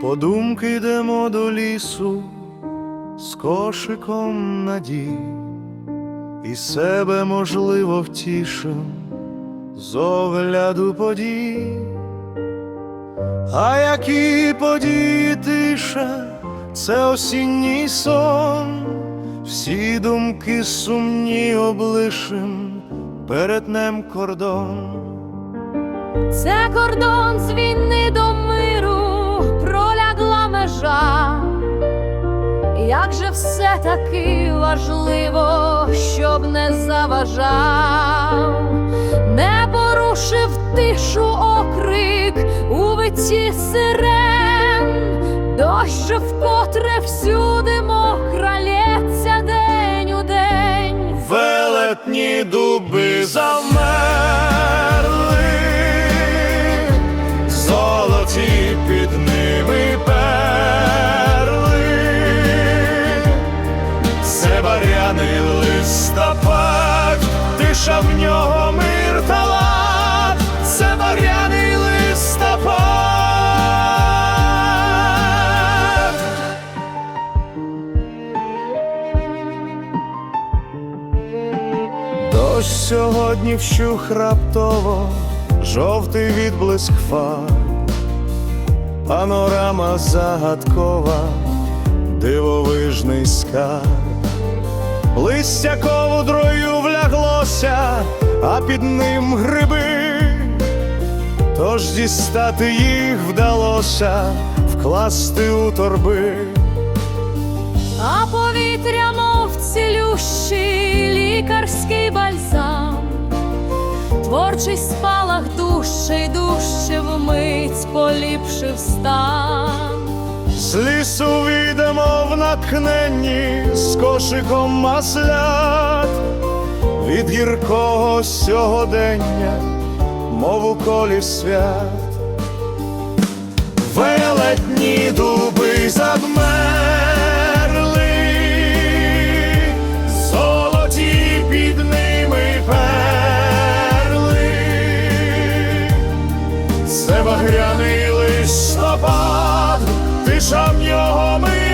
Подумки йдемо до лісу з кошиком надій, і себе можливо втішим з огляду подій. А які події тиша, це осінній сон, всі думки сумні облишим, перетнем кордон. Це кордон Як же все таки важливо, щоб не заважав, не порушив тишу окрик у виті сирен, дощ вкотре всюди мокра лється день у день. Велетні дуби замерли, золоті баряний листопад, тиша в нього мир та лад, це баряний листопад. Дощ сьогодні вщух раптово, жовтий відблиск фар, панорама загадкова, дивовижний скарб. Листя ковдрою вляглося, а під ним гриби, тож дістати їх вдалося, вкласти у торби. А повітря, мов цілющий лікарський бальзам, творчий спалах дужче й дужче вмить поліпшив стан з лісу війдемо в натхненні з кошиком маслят від гіркого сьогодення, мов у колі свят, велетні дуби задмерли, золоті під ними перли, це багряний листопад. Пишам його ми.